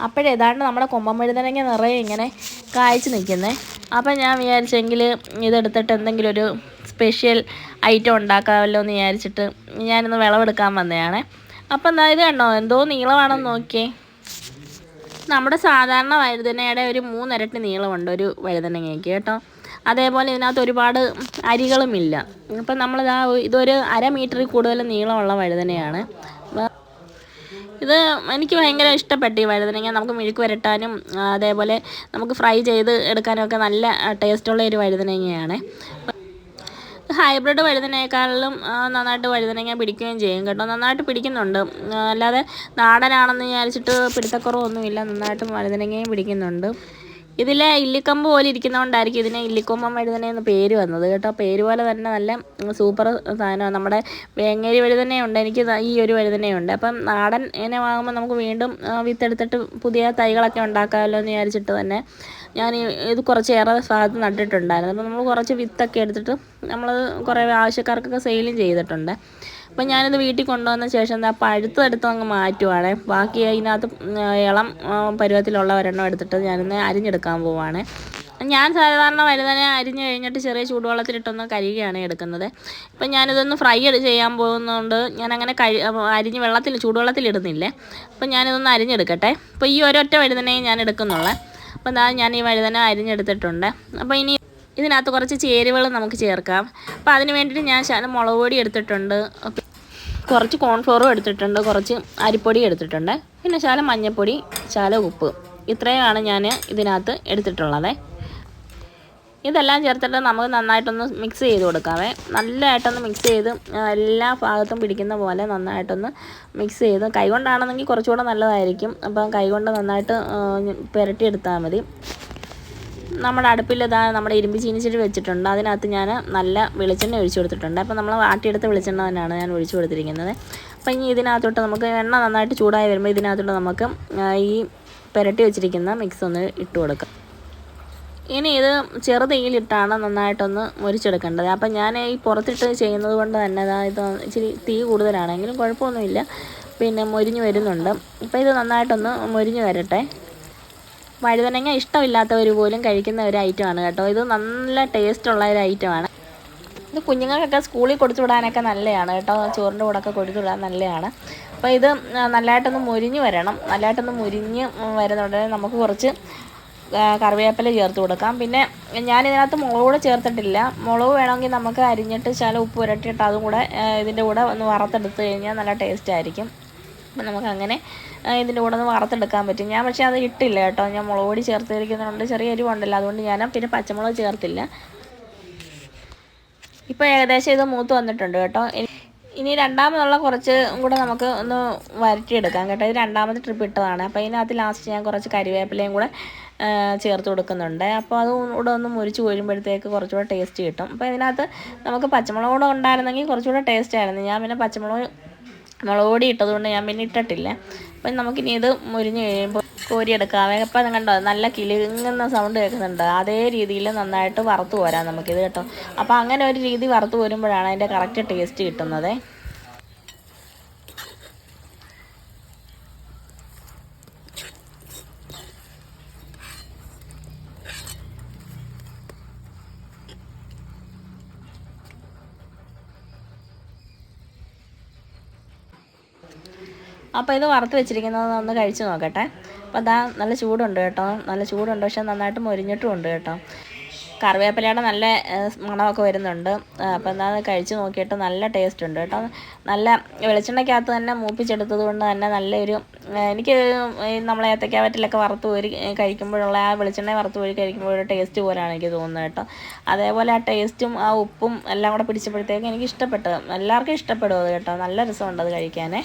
അപ്പോഴേതാണ്ട് നമ്മുടെ കൊമ്പൻ വഴുതനങ്ങ നിറയെ ഇങ്ങനെ കായ്ച്ച് നിൽക്കുന്നത് അപ്പം ഞാൻ വിചാരിച്ചെങ്കിൽ ഇതെടുത്തിട്ട് എന്തെങ്കിലും ഒരു സ്പെഷ്യൽ ഐറ്റം ഉണ്ടാക്കാമല്ലോ എന്ന് വിചാരിച്ചിട്ട് ഞാനിന്ന് വിളവെടുക്കാൻ വന്നതാണ്. അപ്പം എന്താ ഇത് കണ്ടോ? എന്തോ നീളമാണെന്ന് നോക്കിയേ. നമ്മുടെ സാധാരണ വഴുതനയുടെ ഒരു മൂന്നിരട്ടി നീളമുണ്ട് ഒരു വഴുതനങ്ങയ്ക്ക് കേട്ടോ. അതേപോലെ ഇതിനകത്ത് ഒരുപാട് അരികളുമില്ല. ഇപ്പം നമ്മളിതാ ഇതൊരു അര മീറ്ററിൽ കൂടുതൽ നീളമുള്ള വഴുതനയാണ്. ഇത് എനിക്ക് ഭയങ്കര ഇഷ്ടപ്പെട്ട ഈ വഴുതനങ്ങ. നമുക്ക് മെഴുക്ക് വരട്ടാനും അതേപോലെ നമുക്ക് ഫ്രൈ ചെയ്ത് എടുക്കാനും ഒക്കെ നല്ല ടേസ്റ്റുള്ള ഒരു വഴുതനങ്ങയാണ്. ഹൈബ്രിഡ് വഴുതനേക്കാളിലും നന്നായിട്ട് വഴുതനങ്ങ പിടിക്കുകയും ചെയ്യും കേട്ടോ. നന്നായിട്ട് പിടിക്കുന്നുണ്ട്. അല്ലാതെ നാടനാണെന്ന് വിചാരിച്ചിട്ട് പിടുത്തക്കുറവൊന്നുമില്ല. നന്നായിട്ടും വഴുതനങ്ങയും പിടിക്കുന്നുണ്ട്. ഇതിലെ ഇല്ലിക്കമ്പ് പോലെ ഇരിക്കുന്നതുകൊണ്ടായിരിക്കും ഇതിനെ ഇല്ലിക്കൊമ്പം വഴുതന എന്ന് പേര് വന്നത് കേട്ടോ. പേര് പോലെ തന്നെ നല്ല സൂപ്പർ സാധനമാണ്. നമ്മുടെ വേങ്ങേരി വഴുതനയുണ്ട് എനിക്ക് ഈ ഒരു വഴുതനയുണ്ട് അപ്പം നാടൻ ഇനെ വാങ്ങുമ്പോൾ നമുക്ക് വീണ്ടും വിത്തെടുത്തിട്ട് പുതിയ തൈകളൊക്കെ ഉണ്ടാക്കാമല്ലോ എന്ന് വിചാരിച്ചിട്ട് തന്നെ ഞാൻ ഇത് കുറച്ചേറെ ഭാഗത്ത് നട്ടിട്ടുണ്ടായിരുന്നു. അപ്പം നമ്മൾ കുറച്ച് വിത്തൊക്കെ എടുത്തിട്ട് നമ്മൾ കുറേ ആവശ്യക്കാർക്കൊക്കെ സെയിലും ചെയ്തിട്ടുണ്ട്. അപ്പം ഞാനിത് വീട്ടിൽ കൊണ്ടുവന്ന ശേഷം എന്താ പഴുത്തെടുത്ത് അങ്ങ് മാറ്റുവാണ്. ബാക്കി അതിനകത്ത് ഇളം പരുവത്തിലുള്ള ഒരെണ്ണം എടുത്തിട്ട് ഞാനിന്ന് അരിഞ്ഞെടുക്കാൻ പോവാണ്. ഞാൻ സാധാരണ വലുതനെ അരിഞ്ഞ് കഴിഞ്ഞിട്ട് ചെറിയ ചൂടുവെള്ളത്തിലിട്ടൊന്ന് കഴുകിയാണ് എടുക്കുന്നത്. ഇപ്പം ഞാനിതൊന്ന് ഫ്രൈ ചെയ്യാൻ പോകുന്നതുകൊണ്ട് ഞാനങ്ങനെ കഴി അരിഞ്ഞ് വെള്ളത്തിൽ ചൂടുവെള്ളത്തിലിടുന്നില്ലേ. അപ്പം ഞാനിതൊന്ന് അരിഞ്ഞെടുക്കട്ടെ. അപ്പോൾ ഈ ഒരൊറ്റ വഴുതനയും ഞാൻ എടുക്കുന്നുള്ളേ. എന്താ ഞാൻ ഈ വഴുതന അരിഞ്ഞെടുത്തിട്ടുണ്ട്. അപ്പോൾ ഇനി ഇതിനകത്ത് കുറച്ച് ചേരുവകൾ നമുക്ക് ചേർക്കാം. അപ്പോൾ അതിന് വേണ്ടിയിട്ട് ഞാൻ ശകലം മുളക് പൊടി എടുത്തിട്ടുണ്ട്. കുറച്ച് കോൺഫ്ലോറും എടുത്തിട്ടുണ്ട്. കുറച്ച് അരിപ്പൊടി എടുത്തിട്ടുണ്ട്. പിന്നെ ശകലം മഞ്ഞൾപ്പൊടി ശകലം ഉപ്പ്. ഇത്രയുമാണ് ഞാൻ ഇതിനകത്ത് എടുത്തിട്ടുള്ളത്. ഇതെല്ലാം ചേർത്തിട്ട് നമുക്ക് നന്നായിട്ടൊന്ന് മിക്സ് ചെയ്ത് കൊടുക്കാവേ. നല്ലതായിട്ടൊന്ന് മിക്സ് ചെയ്ത് എല്ലാ ഭാഗത്തും പിടിക്കുന്ന പോലെ നന്നായിട്ടൊന്ന് മിക്സ് ചെയ്ത്. കൈകൊണ്ടാണെന്നെങ്കിൽ കുറച്ചുകൂടെ നല്ലതായിരിക്കും. അപ്പം കൈകൊണ്ട് നന്നായിട്ട് പുരട്ടിയെടുത്താൽ മതി. നമ്മുടെ അടുപ്പിൽ ഇതാ നമ്മുടെ ഇരുമ്പ് ചീനിച്ചിട്ട് വെച്ചിട്ടുണ്ട്. അതിനകത്ത് ഞാൻ നല്ല വെളിച്ചെണ്ണ ഒഴിച്ചു കൊടുത്തിട്ടുണ്ട്. അപ്പോൾ നമ്മൾ വാട്ടിയെടുത്ത വെളിച്ചെണ്ണ തന്നെയാണ് ഞാൻ ഒഴിച്ചു കൊടുത്തിരിക്കുന്നത്. അപ്പോൾ ഇനി ഇതിനകത്തോട്ട് നമുക്ക് എണ്ണ നന്നായിട്ട് ചൂടായി വരുമ്പോൾ ഇതിനകത്തോട്ട് നമുക്ക് ഈ പുരട്ടി വെച്ചിരിക്കുന്ന മിക്സ് ഒന്ന് ഇട്ട് കൊടുക്കാം. ഇനി ഇത് ചെറു തീയിലിട്ടാണ് നന്നായിട്ടൊന്ന് മുരിച്ചെടുക്കേണ്ടത്. അപ്പം ഞാൻ ഈ പുറത്തിട്ട് ചെയ്യുന്നത് കൊണ്ട് തന്നെ അതായത് ഇച്ചിരി തീ കൂടുതലാണെങ്കിലും കുഴപ്പമൊന്നുമില്ല. പിന്നെ മുരിഞ്ഞ് വരുന്നുണ്ട്. അപ്പോൾ ഇത് നന്നായിട്ടൊന്ന് മുരിഞ്ഞ് വരട്ടെ. വഴുതനങ്ങ ഇഷ്ടമില്ലാത്തവർ പോലും കഴിക്കുന്ന ഒരു ഐറ്റമാണ് കേട്ടോ. ഇത് നല്ല ടേസ്റ്റ് ഉള്ള ഒരു ഐറ്റമാണ്. ഇത് കുഞ്ഞുങ്ങൾക്കൊക്കെ സ്കൂളിൽ കൊടുത്തു വിടാനൊക്കെ നല്ലതാണ് കേട്ടോ. ചോറിന്റെ കൂടെ ഒക്കെ കൊടുത്തു വിടാൻ നല്ലതാണ് അപ്പോൾ ഇത് നല്ലതായിട്ടൊന്ന് മുരിഞ്ഞ് വരണം. നല്ലതായിട്ടൊന്ന് മുരിഞ്ഞ് വരുന്നുണ്ട് നമുക്ക് കുറച്ച് കറിവേപ്പില ചേർത്ത് കൊടുക്കാം. പിന്നെ ഞാൻ ഇതിനകത്ത് മുളക് കൂടെ ചേർത്തിട്ടില്ല. മുളക് വേണമെങ്കിൽ നമുക്ക് അരിഞ്ഞിട്ട് ശാല ഉപ്പ് പുരട്ടിയിട്ട് അതും കൂടെ ഇതിന്റെ കൂടെ ഒന്ന് വറുത്തെടുത്ത് കഴിഞ്ഞാൽ നല്ല ടേസ്റ്റ് ആയിരിക്കും. അപ്പം നമുക്ക് അങ്ങനെ ആ, ഇതിന്റെ കൂടെ ഒന്ന് വറുത്തെടുക്കാൻ പറ്റും. ഞാൻ പക്ഷേ അത് ഇട്ടില്ല കേട്ടോ. ഞാൻ മുളക് പൊടി ചേർത്തിരിക്കുന്നതുകൊണ്ട് ചെറിയ എരിവുണ്ടല്ലോ അതുകൊണ്ട് ഞാൻ പിന്നെ പച്ചമുളക് ചേർത്തില്ല. ഇപ്പോൾ ഏകദേശം ഇത് മൂത്ത് വന്നിട്ടുണ്ട് കേട്ടോ. ഇനി- ഇനി രണ്ടാമതുള്ള കുറച്ച് കൂടെ നമുക്ക് ഒന്ന് വരട്ടിയെടുക്കാം കേട്ടോ. ഇത് രണ്ടാമത്തെ ട്രിപ്പ് ഇട്ടതാണ്. അപ്പോൾ ഇതിനകത്ത് ലാസ്റ്റ് ഞാൻ കുറച്ച് കരിവേപ്പിലയും കൂടെ ചേർത്ത് കൊടുക്കുന്നുണ്ട്. അപ്പോൾ അത് കൂടെ ഒന്ന് മുരിച്ച് കോരുമ്പോഴത്തേക്ക് കുറച്ചുകൂടെ ടേസ്റ്റ് കിട്ടും. അപ്പോൾ ഇതിനകത്ത് നമുക്ക് പച്ചമുളക് കൂടെ ഉണ്ടായിരുന്നെങ്കിൽ കുറച്ചുകൂടെ ടേസ്റ്റ് ആയിരുന്നു. ഞാൻ പിന്നെ പച്ചമുളക് മുളക് പൊടി ഇട്ടതുകൊണ്ട് ഞാൻ പിന്നെ ഇട്ടിട്ടില്ല. അപ്പം നമുക്കിനി ഇത് മുരിഞ്ഞ് കഴിയുമ്പോൾ കോരിയെടുക്കാവേ അപ്പം കണ്ടോ? നല്ല കിലുങ്ങുന്ന സൗണ്ട് കേൾക്കുന്നുണ്ട്. അതേ രീതിയിൽ നന്നായിട്ട് വറുത്ത് പോരാം നമുക്കിത് കേട്ടോ. അപ്പോൾ അങ്ങനെ ഒരു രീതി വറുത്ത് പോരുമ്പോഴാണ് അതിന്റെ കറക്റ്റ് ടേസ്റ്റ് കിട്ടുന്നത്. അപ്പോൾ ഇത് വറുത്ത് വെച്ചിരിക്കുന്നത് ഒന്ന് കഴിച്ച് നോക്കട്ടെ. അപ്പോൾ അതാ നല്ല ചൂടുണ്ട് കേട്ടോ. നല്ല ചൂടുണ്ട്. പക്ഷേ നന്നായിട്ട് മൊരിഞ്ഞിട്ടും ഉണ്ട് കേട്ടോ. കറിവേപ്പിലയുടെ നല്ല മണമൊക്കെ വരുന്നുണ്ട്. അപ്പോൾ അത് കഴിച്ച് നോക്കിയിട്ട് നല്ല ടേസ്റ്റ് ഉണ്ട് കേട്ടോ. നല്ല വെളിച്ചെണ്ണയ്ക്കകത്ത് തന്നെ മൂപ്പിച്ചെടുത്തത് കൊണ്ട് തന്നെ നല്ലൊരു എനിക്ക് നമ്മളെ ഏത്തക്ക വറ്റിലൊക്കെ വറുത്ത് പോയി കഴിക്കുമ്പോഴുള്ള ആ വെളിച്ചെണ്ണ വറുത്ത് പോയി കഴിക്കുമ്പോഴൊരു ടേസ്റ്റ് പോലെയാണ് എനിക്ക് തോന്നുന്നത് കേട്ടോ. അതേപോലെ ആ ടേസ്റ്റും ആ ഉപ്പും എല്ലാം കൂടെ പിടിച്ചപ്പോഴത്തേക്ക് എനിക്ക് ഇഷ്ടപ്പെട്ടത്. എല്ലാവർക്കും ഇഷ്ടപ്പെടും അത് കേട്ടോ. നല്ല രസമുണ്ട് അത് കഴിക്കാനേ.